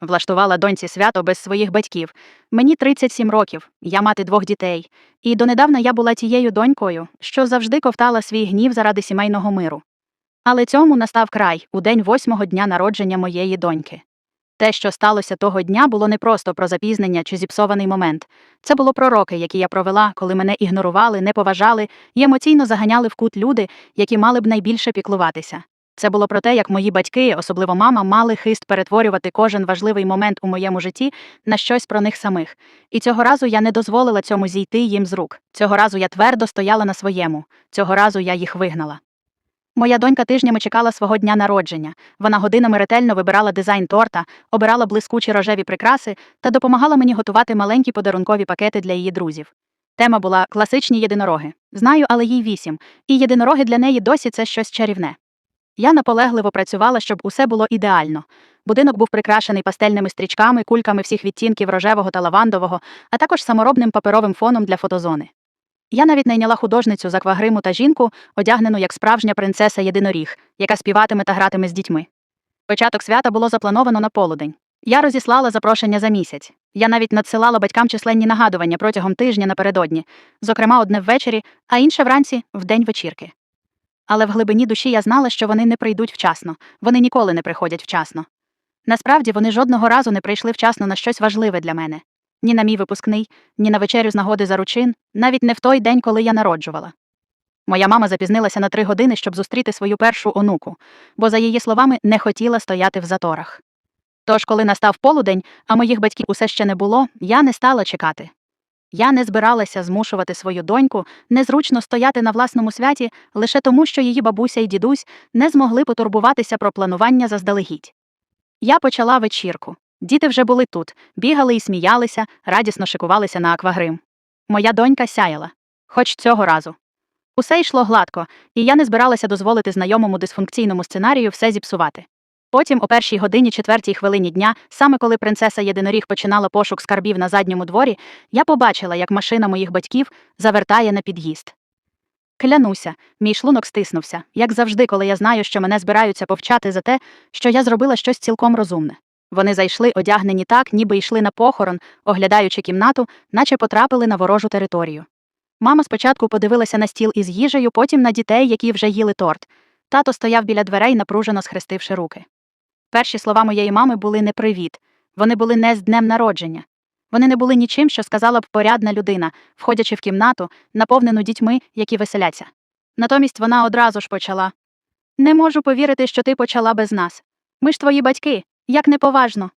Влаштувала доньці свято без своїх батьків. Мені 37 років, я мати двох дітей. І донедавна я була тією донькою, що завжди ковтала свій гнів заради сімейного миру. Але цьому настав край у день восьмого дня народження моєї доньки. Те, що сталося того дня, було не просто про запізнення чи зіпсований момент. Це було про роки, які я провела, коли мене ігнорували, не поважали і емоційно заганяли в кут люди, які мали б найбільше піклуватися. Це було про те, як мої батьки, особливо мама, мали хист перетворювати кожен важливий момент у моєму житті на щось про них самих. І цього разу я не дозволила цьому зійти їм з рук. Цього разу я твердо стояла на своєму. Цього разу я їх вигнала. Моя донька тижнями чекала свого дня народження. Вона годинами ретельно вибирала дизайн торта, обирала блискучі рожеві прикраси та допомагала мені готувати маленькі подарункові пакети для її друзів. Тема була класичні єдинороги. Знаю, але їй вісім, і єдинороги для неї досі це щось чарівне. Я наполегливо працювала, щоб усе було ідеально. Будинок був прикрашений пастельними стрічками, кульками всіх відтінків рожевого та лавандового, а також саморобним паперовим фоном для фотозони. Я навіть найняла художницю з аквагриму та жінку, одягнену як справжня принцеса єдиноріг, яка співатиме та гратиме з дітьми. Початок свята було заплановано на полудень. Я розіслала запрошення за місяць. Я навіть надсилала батькам численні нагадування протягом тижня напередодні, зокрема, одне ввечері, а інше вранці в день вечірки. Але в глибині душі я знала, що вони не прийдуть вчасно, вони ніколи не приходять вчасно. Насправді вони жодного разу не прийшли вчасно на щось важливе для мене ні на мій випускний, ні на вечерю з нагоди заручин, навіть не в той день, коли я народжувала. Моя мама запізнилася на три години, щоб зустріти свою першу онуку, бо, за її словами, не хотіла стояти в заторах. Тож, коли настав полудень, а моїх батьків усе ще не було, я не стала чекати. Я не збиралася змушувати свою доньку незручно стояти на власному святі лише тому, що її бабуся і дідусь не змогли потурбуватися про планування заздалегідь. Я почала вечірку. Діти вже були тут, бігали і сміялися, радісно шикувалися на аквагрим. Моя донька сяяла, хоч цього разу. Усе йшло гладко, і я не збиралася дозволити знайомому дисфункційному сценарію все зіпсувати. Потім, о першій годині четвертій хвилині дня, саме коли принцеса єдиноріг починала пошук скарбів на задньому дворі, я побачила, як машина моїх батьків завертає на під'їзд. Клянуся, мій шлунок стиснувся, як завжди, коли я знаю, що мене збираються повчати за те, що я зробила щось цілком розумне. Вони зайшли, одягнені так, ніби йшли на похорон, оглядаючи кімнату, наче потрапили на ворожу територію. Мама спочатку подивилася на стіл із їжею, потім на дітей, які вже їли торт. Тато стояв біля дверей, напружено схрестивши руки. Перші слова моєї мами були не привіт, вони були не з днем народження. Вони не були нічим, що сказала б порядна людина, входячи в кімнату, наповнену дітьми, які веселяться. Натомість вона одразу ж почала Не можу повірити, що ти почала без нас. Ми ж твої батьки, як неповажно.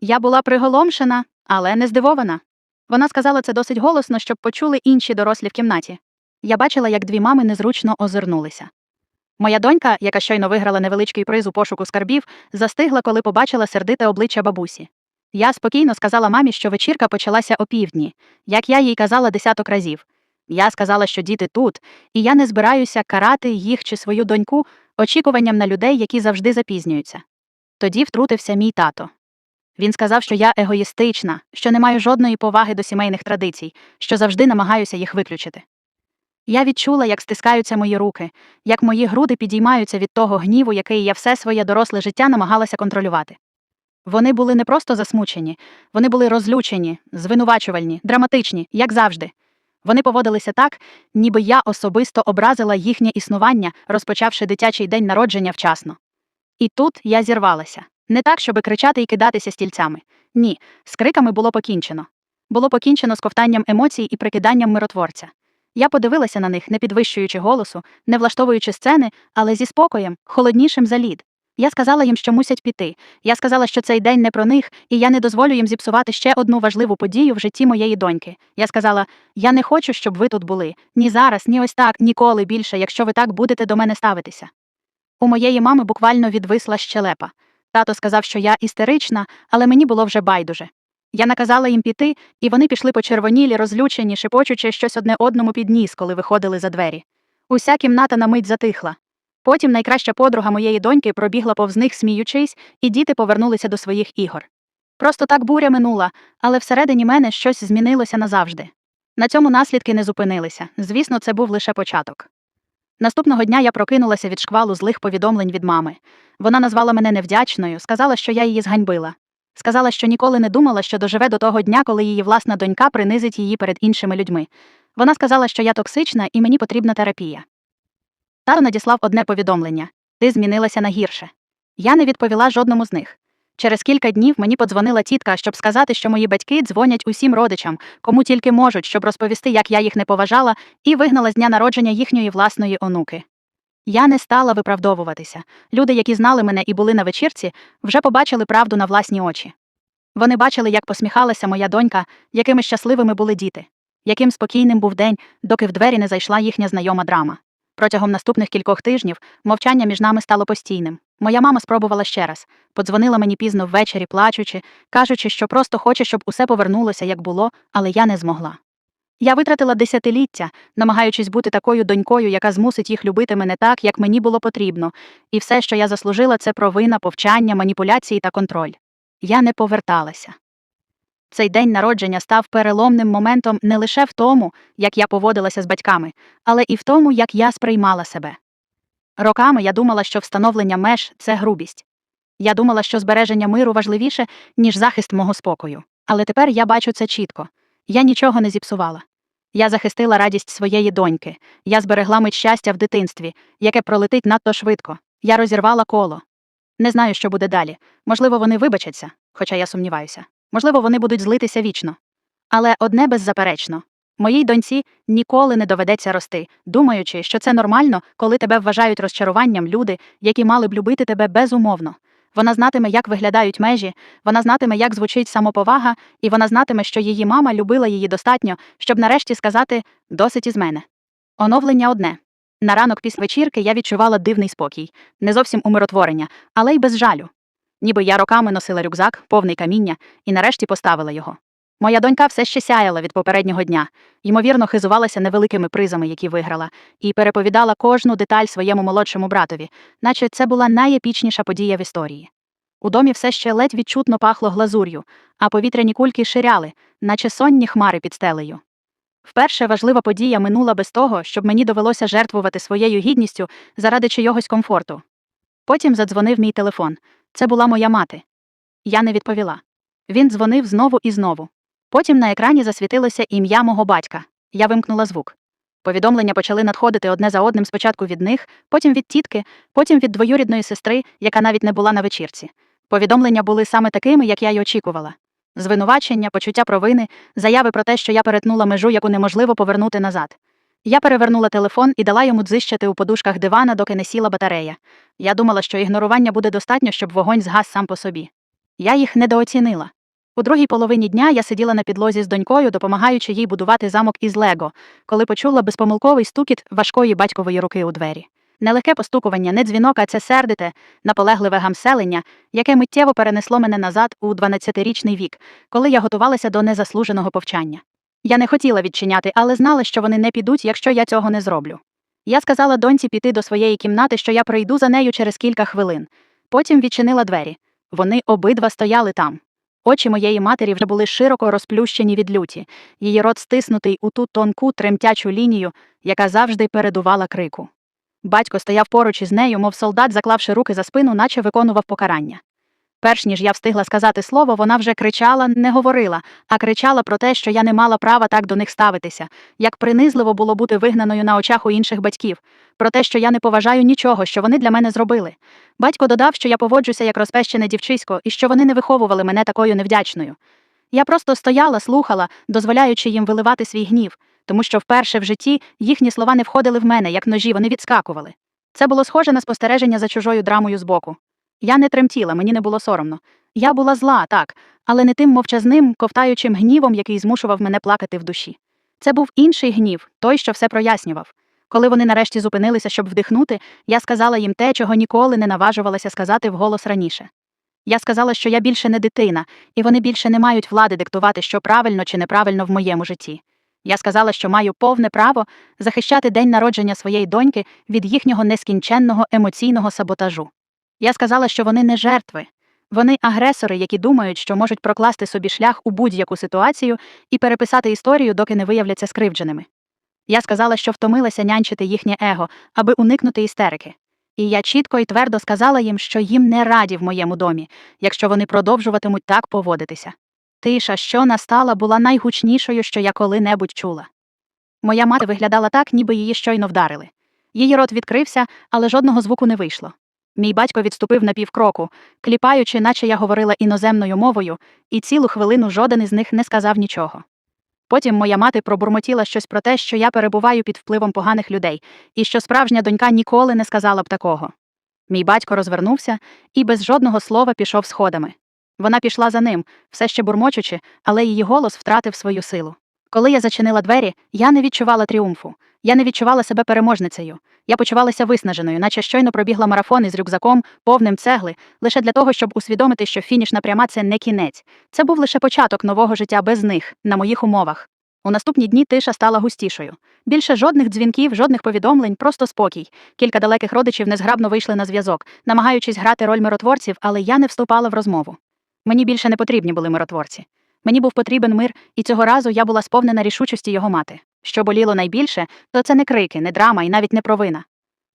Я була приголомшена, але не здивована. Вона сказала це досить голосно, щоб почули інші дорослі в кімнаті. Я бачила, як дві мами незручно озирнулися. Моя донька, яка щойно виграла невеличкий приз у пошуку скарбів, застигла, коли побачила сердите обличчя бабусі. Я спокійно сказала мамі, що вечірка почалася опівдні, як я їй казала десяток разів. Я сказала, що діти тут, і я не збираюся карати їх чи свою доньку очікуванням на людей, які завжди запізнюються. Тоді втрутився мій тато. Він сказав, що я егоїстична, що не маю жодної поваги до сімейних традицій, що завжди намагаюся їх виключити. Я відчула, як стискаються мої руки, як мої груди підіймаються від того гніву, який я все своє доросле життя намагалася контролювати. Вони були не просто засмучені, вони були розлючені, звинувачувальні, драматичні, як завжди. Вони поводилися так, ніби я особисто образила їхнє існування, розпочавши дитячий день народження вчасно. І тут я зірвалася. Не так, щоби кричати і кидатися стільцями. Ні, з криками було покінчено. Було покінчено з ковтанням емоцій і прикиданням миротворця. Я подивилася на них, не підвищуючи голосу, не влаштовуючи сцени, але зі спокоєм, холоднішим за лід. Я сказала їм, що мусять піти. Я сказала, що цей день не про них, і я не дозволю їм зіпсувати ще одну важливу подію в житті моєї доньки. Я сказала: я не хочу, щоб ви тут були. Ні зараз, ні ось так, ніколи більше, якщо ви так будете до мене ставитися. У моєї мами буквально відвисла щелепа. Тато сказав, що я істерична, але мені було вже байдуже. Я наказала їм піти, і вони пішли почервонілі, розлючені, шепочучи щось одне одному під ніс, коли виходили за двері. Уся кімната на мить затихла. Потім найкраща подруга моєї доньки пробігла повз них, сміючись, і діти повернулися до своїх ігор. Просто так буря минула, але всередині мене щось змінилося назавжди. На цьому наслідки не зупинилися. Звісно, це був лише початок. Наступного дня я прокинулася від шквалу злих повідомлень від мами. Вона назвала мене невдячною, сказала, що я її зганьбила. Сказала, що ніколи не думала, що доживе до того дня, коли її власна донька принизить її перед іншими людьми. Вона сказала, що я токсична і мені потрібна терапія. Тато надіслав одне повідомлення ти змінилася на гірше. Я не відповіла жодному з них. Через кілька днів мені подзвонила тітка, щоб сказати, що мої батьки дзвонять усім родичам, кому тільки можуть, щоб розповісти, як я їх не поважала, і вигнала з дня народження їхньої власної онуки. Я не стала виправдовуватися. Люди, які знали мене і були на вечірці, вже побачили правду на власні очі. Вони бачили, як посміхалася моя донька, якими щасливими були діти, яким спокійним був день, доки в двері не зайшла їхня знайома драма. Протягом наступних кількох тижнів мовчання між нами стало постійним. Моя мама спробувала ще раз, подзвонила мені пізно ввечері, плачучи, кажучи, що просто хоче, щоб усе повернулося, як було, але я не змогла. Я витратила десятиліття, намагаючись бути такою донькою, яка змусить їх любити мене так, як мені було потрібно, і все, що я заслужила, це провина, повчання, маніпуляції та контроль. Я не поверталася. Цей день народження став переломним моментом не лише в тому, як я поводилася з батьками, але і в тому, як я сприймала себе. Роками я думала, що встановлення меж це грубість. Я думала, що збереження миру важливіше, ніж захист мого спокою. Але тепер я бачу це чітко. Я нічого не зіпсувала. Я захистила радість своєї доньки, я зберегла мить щастя в дитинстві, яке пролетить надто швидко. Я розірвала коло. Не знаю, що буде далі. Можливо, вони вибачаться, хоча я сумніваюся. Можливо, вони будуть злитися вічно. Але одне беззаперечно моїй доньці ніколи не доведеться рости, думаючи, що це нормально, коли тебе вважають розчаруванням люди, які мали б любити тебе безумовно. Вона знатиме, як виглядають межі, вона знатиме, як звучить самоповага, і вона знатиме, що її мама любила її достатньо, щоб нарешті сказати досить із мене. Оновлення одне. На ранок після вечірки я відчувала дивний спокій, не зовсім умиротворення, але й без жалю. Ніби я роками носила рюкзак, повний каміння, і нарешті поставила його. Моя донька все ще сяяла від попереднього дня, ймовірно, хизувалася невеликими призами, які виграла, і переповідала кожну деталь своєму молодшому братові, наче це була найепічніша подія в історії. У домі все ще ледь відчутно пахло глазур'ю, а повітряні кульки ширяли, наче сонні хмари під стелею. Вперше важлива подія минула без того, щоб мені довелося жертвувати своєю гідністю заради чийогось комфорту. Потім задзвонив мій телефон. Це була моя мати. Я не відповіла. Він дзвонив знову і знову. Потім на екрані засвітилося ім'я мого батька. Я вимкнула звук. Повідомлення почали надходити одне за одним спочатку від них, потім від тітки, потім від двоюрідної сестри, яка навіть не була на вечірці. Повідомлення були саме такими, як я й очікувала. Звинувачення, почуття провини, заяви про те, що я перетнула межу, яку неможливо повернути назад. Я перевернула телефон і дала йому дзищати у подушках дивана, доки не сіла батарея. Я думала, що ігнорування буде достатньо, щоб вогонь згас сам по собі. Я їх недооцінила. У другій половині дня я сиділа на підлозі з донькою, допомагаючи їй будувати замок із Лего, коли почула безпомилковий стукіт важкої батькової руки у двері. Нелегке постукування, не дзвінок, а це сердите, наполегливе гамселення, яке миттєво перенесло мене назад у 12-річний вік, коли я готувалася до незаслуженого повчання. Я не хотіла відчиняти, але знала, що вони не підуть, якщо я цього не зроблю. Я сказала доньці піти до своєї кімнати, що я прийду за нею через кілька хвилин. Потім відчинила двері. Вони обидва стояли там. Очі моєї матері вже були широко розплющені від люті, її рот стиснутий у ту тонку тремтячу лінію, яка завжди передувала крику. Батько стояв поруч із нею, мов солдат, заклавши руки за спину, наче виконував покарання. Перш ніж я встигла сказати слово, вона вже кричала, не говорила, а кричала про те, що я не мала права так до них ставитися, як принизливо було бути вигнаною на очах у інших батьків, про те, що я не поважаю нічого, що вони для мене зробили. Батько додав, що я поводжуся як розпещене дівчисько і що вони не виховували мене такою невдячною. Я просто стояла, слухала, дозволяючи їм виливати свій гнів, тому що вперше в житті їхні слова не входили в мене, як ножі, вони відскакували. Це було схоже на спостереження за чужою драмою збоку. Я не тремтіла, мені не було соромно. Я була зла, так, але не тим мовчазним, ковтаючим гнівом, який змушував мене плакати в душі. Це був інший гнів, той, що все прояснював. Коли вони нарешті зупинилися, щоб вдихнути, я сказала їм те, чого ніколи не наважувалася сказати вголос раніше. Я сказала, що я більше не дитина, і вони більше не мають влади диктувати, що правильно чи неправильно в моєму житті. Я сказала, що маю повне право захищати день народження своєї доньки від їхнього нескінченного емоційного саботажу. Я сказала, що вони не жертви, вони агресори, які думають, що можуть прокласти собі шлях у будь-яку ситуацію і переписати історію, доки не виявляться скривдженими. Я сказала, що втомилася нянчити їхнє его, аби уникнути істерики. І я чітко і твердо сказала їм, що їм не раді в моєму домі, якщо вони продовжуватимуть так поводитися. Тиша, що настала, була найгучнішою, що я коли-небудь чула. Моя мати виглядала так, ніби її щойно вдарили. Її рот відкрився, але жодного звуку не вийшло. Мій батько відступив на півкроку, кліпаючи, наче я говорила іноземною мовою, і цілу хвилину жоден із них не сказав нічого. Потім моя мати пробурмотіла щось про те, що я перебуваю під впливом поганих людей, і що справжня донька ніколи не сказала б такого. Мій батько розвернувся і без жодного слова пішов сходами. Вона пішла за ним, все ще бурмочучи, але її голос втратив свою силу. Коли я зачинила двері, я не відчувала тріумфу. Я не відчувала себе переможницею. Я почувалася виснаженою, наче щойно пробігла марафон із рюкзаком, повним цегли, лише для того, щоб усвідомити, що фінішна пряма це не кінець. Це був лише початок нового життя без них, на моїх умовах. У наступні дні тиша стала густішою. Більше жодних дзвінків, жодних повідомлень, просто спокій. Кілька далеких родичів незграбно вийшли на зв'язок, намагаючись грати роль миротворців, але я не вступала в розмову. Мені більше не потрібні були миротворці. Мені був потрібен мир, і цього разу я була сповнена рішучості його мати. Що боліло найбільше, то це не крики, не драма і навіть не провина.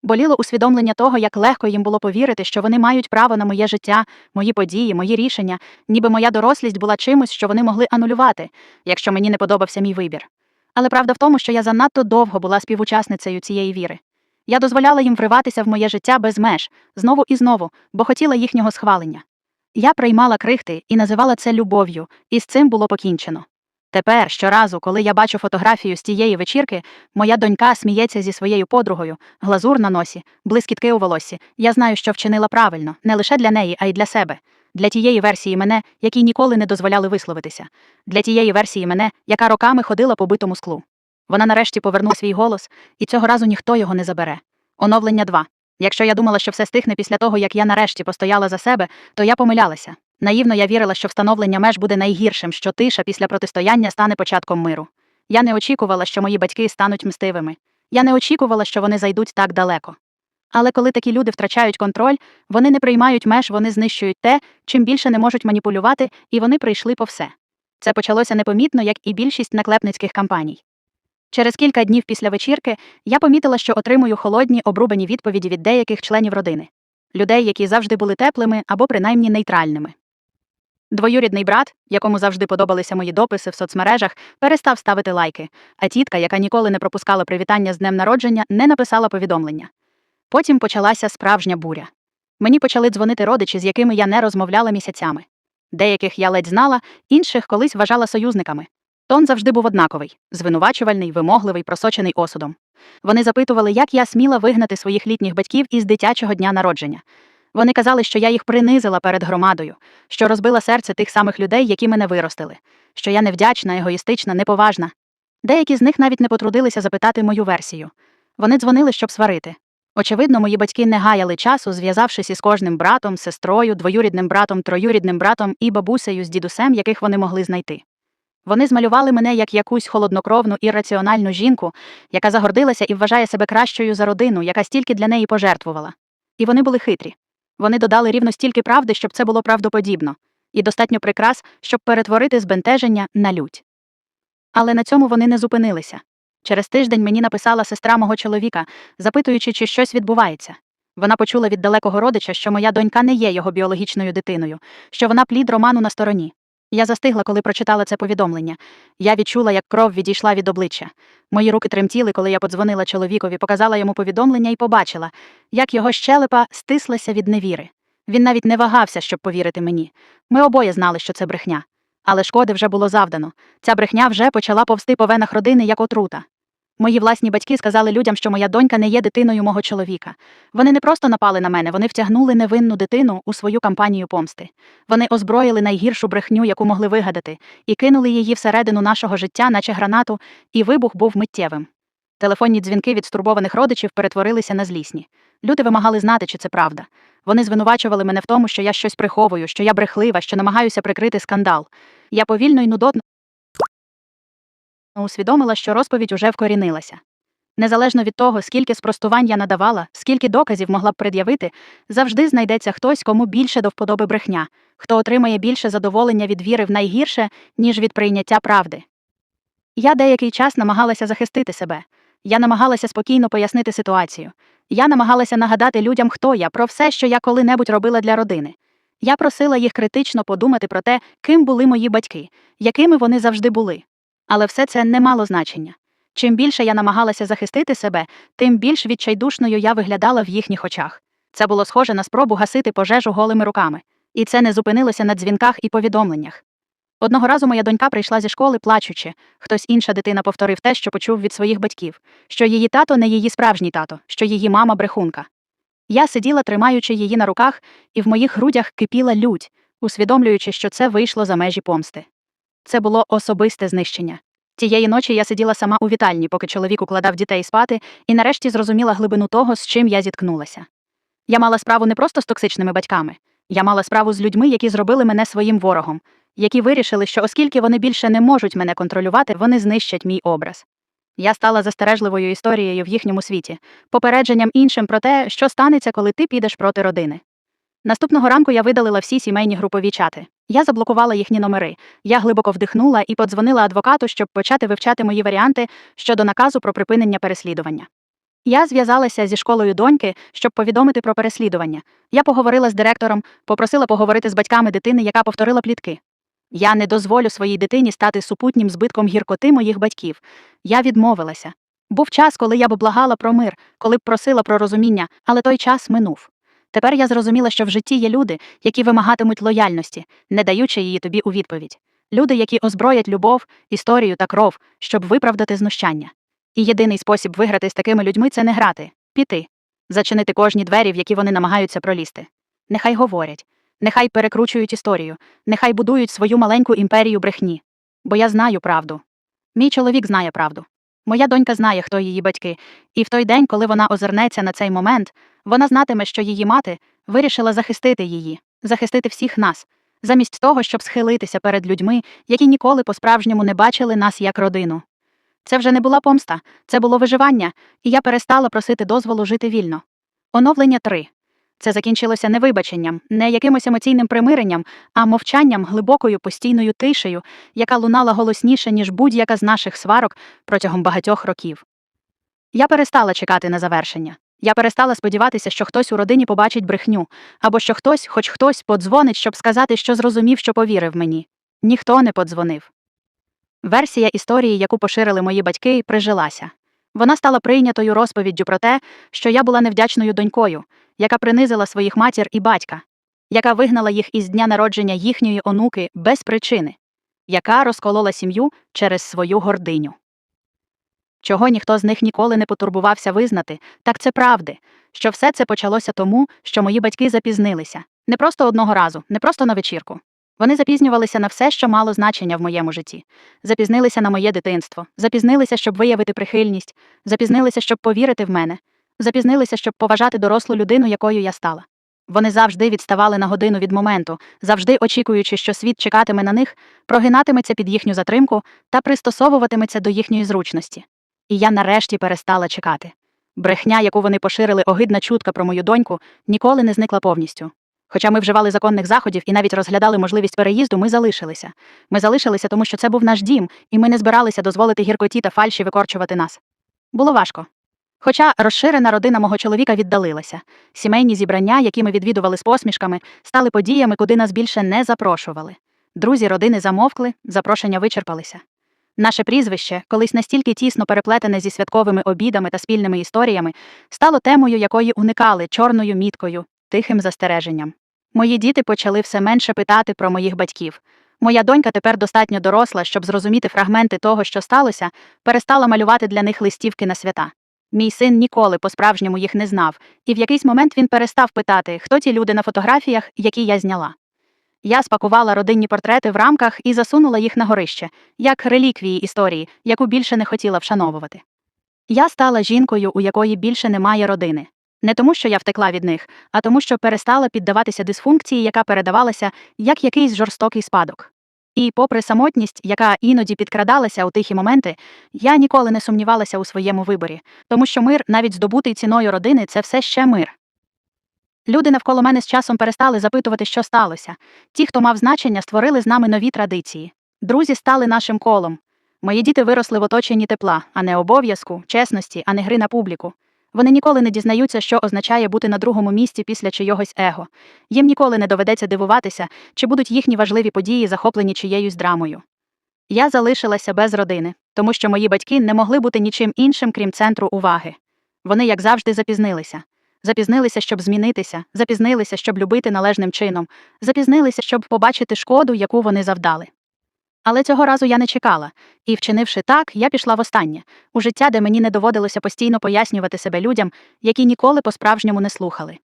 Боліло усвідомлення того, як легко їм було повірити, що вони мають право на моє життя, мої події, мої рішення, ніби моя дорослість була чимось, що вони могли анулювати, якщо мені не подобався мій вибір. Але правда в тому, що я занадто довго була співучасницею цієї віри. Я дозволяла їм вриватися в моє життя без меж, знову і знову, бо хотіла їхнього схвалення. Я приймала крихти і називала це любов'ю, і з цим було покінчено. Тепер, щоразу, коли я бачу фотографію з тієї вечірки, моя донька сміється зі своєю подругою, глазур на носі, блискітки у волосі. Я знаю, що вчинила правильно, не лише для неї, а й для себе, для тієї версії мене, якій ніколи не дозволяли висловитися, для тієї версії мене, яка роками ходила по битому склу. Вона нарешті повернула свій голос, і цього разу ніхто його не забере. Оновлення 2. Якщо я думала, що все стихне після того, як я нарешті постояла за себе, то я помилялася. Наївно я вірила, що встановлення меж буде найгіршим, що тиша після протистояння стане початком миру. Я не очікувала, що мої батьки стануть мстивими. Я не очікувала, що вони зайдуть так далеко. Але коли такі люди втрачають контроль, вони не приймають меж, вони знищують те, чим більше не можуть маніпулювати, і вони прийшли по все. Це почалося непомітно, як і більшість наклепницьких кампаній. Через кілька днів після вечірки я помітила, що отримую холодні обрубані відповіді від деяких членів родини людей, які завжди були теплими або принаймні нейтральними. Двоюрідний брат, якому завжди подобалися мої дописи в соцмережах, перестав ставити лайки, а тітка, яка ніколи не пропускала привітання з днем народження, не написала повідомлення. Потім почалася справжня буря. Мені почали дзвонити родичі, з якими я не розмовляла місяцями. Деяких я ледь знала, інших колись вважала союзниками. Тон завжди був однаковий звинувачувальний, вимогливий, просочений осудом. Вони запитували, як я сміла вигнати своїх літніх батьків із дитячого дня народження. Вони казали, що я їх принизила перед громадою, що розбила серце тих самих людей, які мене виростили, що я невдячна, егоїстична, неповажна. Деякі з них навіть не потрудилися запитати мою версію. Вони дзвонили, щоб сварити. Очевидно, мої батьки не гаяли часу, зв'язавшись із кожним братом, сестрою, двоюрідним братом, троюрідним братом і бабусею з дідусем, яких вони могли знайти. Вони змалювали мене як якусь холоднокровну і раціональну жінку, яка загордилася і вважає себе кращою за родину, яка стільки для неї пожертвувала. І вони були хитрі. Вони додали рівно стільки правди, щоб це було правдоподібно, і достатньо прикрас, щоб перетворити збентеження на лють. Але на цьому вони не зупинилися. Через тиждень мені написала сестра мого чоловіка, запитуючи, чи щось відбувається. Вона почула від далекого родича, що моя донька не є його біологічною дитиною, що вона плід роману на стороні. Я застигла, коли прочитала це повідомлення. Я відчула, як кров відійшла від обличчя. Мої руки тремтіли, коли я подзвонила чоловікові, показала йому повідомлення і побачила, як його щелепа стислася від невіри. Він навіть не вагався, щоб повірити мені. Ми обоє знали, що це брехня. Але шкоди вже було завдано. Ця брехня вже почала повсти по венах родини як отрута. Мої власні батьки сказали людям, що моя донька не є дитиною мого чоловіка. Вони не просто напали на мене, вони втягнули невинну дитину у свою кампанію помсти. Вони озброїли найгіршу брехню, яку могли вигадати, і кинули її всередину нашого життя, наче гранату, і вибух був миттєвим. Телефонні дзвінки від стурбованих родичів перетворилися на злісні. Люди вимагали знати, чи це правда. Вони звинувачували мене в тому, що я щось приховую, що я брехлива, що намагаюся прикрити скандал. Я повільно і нудотно усвідомила, що розповідь уже вкорінилася. Незалежно від того, скільки спростувань я надавала, скільки доказів могла б пред'явити, завжди знайдеться хтось, кому більше до вподоби брехня, хто отримає більше задоволення від віри в найгірше, ніж від прийняття правди. Я деякий час намагалася захистити себе. Я намагалася спокійно пояснити ситуацію. Я намагалася нагадати людям, хто я, про все, що я коли-небудь робила для родини. Я просила їх критично подумати про те, ким були мої батьки, якими вони завжди були. Але все це не мало значення. Чим більше я намагалася захистити себе, тим більш відчайдушною я виглядала в їхніх очах. Це було схоже на спробу гасити пожежу голими руками, і це не зупинилося на дзвінках і повідомленнях. Одного разу моя донька прийшла зі школи, плачучи. Хтось інша дитина повторив те, що почув від своїх батьків, що її тато не її справжній тато, що її мама брехунка. Я сиділа, тримаючи її на руках, і в моїх грудях кипіла лють, усвідомлюючи, що це вийшло за межі помсти. Це було особисте знищення. Тієї ночі я сиділа сама у вітальні, поки чоловік укладав дітей спати, і нарешті зрозуміла глибину того, з чим я зіткнулася. Я мала справу не просто з токсичними батьками, я мала справу з людьми, які зробили мене своїм ворогом, які вирішили, що оскільки вони більше не можуть мене контролювати, вони знищать мій образ. Я стала застережливою історією в їхньому світі, попередженням іншим про те, що станеться, коли ти підеш проти родини. Наступного ранку я видалила всі сімейні групові чати. Я заблокувала їхні номери. Я глибоко вдихнула і подзвонила адвокату, щоб почати вивчати мої варіанти щодо наказу про припинення переслідування. Я зв'язалася зі школою доньки, щоб повідомити про переслідування. Я поговорила з директором, попросила поговорити з батьками дитини, яка повторила плітки. Я не дозволю своїй дитині стати супутнім збитком гіркоти моїх батьків. Я відмовилася. Був час, коли я б благала про мир, коли б просила про розуміння, але той час минув. Тепер я зрозуміла, що в житті є люди, які вимагатимуть лояльності, не даючи її тобі у відповідь. Люди, які озброять любов, історію та кров, щоб виправдати знущання. І єдиний спосіб виграти з такими людьми це не грати, піти, зачинити кожні двері, в які вони намагаються пролізти. Нехай говорять, нехай перекручують історію, нехай будують свою маленьку імперію брехні. Бо я знаю правду. Мій чоловік знає правду. Моя донька знає, хто її батьки, і в той день, коли вона озирнеться на цей момент, вона знатиме, що її мати вирішила захистити її, захистити всіх нас, замість того, щоб схилитися перед людьми, які ніколи по-справжньому не бачили нас як родину. Це вже не була помста, це було виживання, і я перестала просити дозволу жити вільно. Оновлення 3. Це закінчилося не вибаченням, не якимось емоційним примиренням, а мовчанням глибокою постійною тишею, яка лунала голосніше, ніж будь-яка з наших сварок протягом багатьох років. Я перестала чекати на завершення. Я перестала сподіватися, що хтось у родині побачить брехню, або що хтось, хоч хтось, подзвонить, щоб сказати, що зрозумів, що повірив мені. Ніхто не подзвонив. Версія історії, яку поширили мої батьки, прижилася. Вона стала прийнятою розповіддю про те, що я була невдячною донькою, яка принизила своїх матір і батька, яка вигнала їх із дня народження їхньої онуки без причини, яка розколола сім'ю через свою гординю. Чого ніхто з них ніколи не потурбувався визнати, так це правди, що все це почалося тому, що мої батьки запізнилися не просто одного разу, не просто на вечірку. Вони запізнювалися на все, що мало значення в моєму житті. Запізнилися на моє дитинство, запізнилися, щоб виявити прихильність, запізнилися, щоб повірити в мене, запізнилися, щоб поважати дорослу людину, якою я стала. Вони завжди відставали на годину від моменту, завжди очікуючи, що світ чекатиме на них, прогинатиметься під їхню затримку та пристосовуватиметься до їхньої зручності. І я нарешті перестала чекати. Брехня, яку вони поширили, огидна чутка про мою доньку, ніколи не зникла повністю. Хоча ми вживали законних заходів і навіть розглядали можливість переїзду, ми залишилися. Ми залишилися, тому що це був наш дім, і ми не збиралися дозволити гіркоті та фальші викорчувати нас. Було важко. Хоча розширена родина мого чоловіка віддалилася, сімейні зібрання, які ми відвідували з посмішками, стали подіями, куди нас більше не запрошували. Друзі родини замовкли, запрошення вичерпалися. Наше прізвище, колись настільки тісно переплетене зі святковими обідами та спільними історіями, стало темою, якої уникали чорною міткою, тихим застереженням. Мої діти почали все менше питати про моїх батьків. Моя донька тепер достатньо доросла, щоб зрозуміти фрагменти того, що сталося, перестала малювати для них листівки на свята. Мій син ніколи по-справжньому їх не знав, і в якийсь момент він перестав питати, хто ті люди на фотографіях, які я зняла. Я спакувала родинні портрети в рамках і засунула їх на горище, як реліквії історії, яку більше не хотіла вшановувати. Я стала жінкою, у якої більше немає родини. Не тому, що я втекла від них, а тому, що перестала піддаватися дисфункції, яка передавалася як якийсь жорстокий спадок. І, попри самотність, яка іноді підкрадалася у тихі моменти, я ніколи не сумнівалася у своєму виборі, тому що мир, навіть здобутий ціною родини, це все ще мир. Люди навколо мене з часом перестали запитувати, що сталося. Ті, хто мав значення, створили з нами нові традиції. Друзі стали нашим колом. Мої діти виросли в оточенні тепла, а не обов'язку, чесності, а не гри на публіку. Вони ніколи не дізнаються, що означає бути на другому місці після чийогось его. Їм ніколи не доведеться дивуватися, чи будуть їхні важливі події захоплені чиєюсь драмою. Я залишилася без родини, тому що мої батьки не могли бути нічим іншим, крім центру уваги. Вони, як завжди, запізнилися. Запізнилися, щоб змінитися, запізнилися, щоб любити належним чином, запізнилися, щоб побачити шкоду, яку вони завдали. Але цього разу я не чекала, і, вчинивши так, я пішла в останнє у життя, де мені не доводилося постійно пояснювати себе людям, які ніколи по-справжньому не слухали.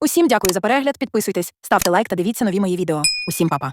Усім дякую за перегляд. Підписуйтесь, ставте лайк та дивіться нові мої відео. Усім па-па.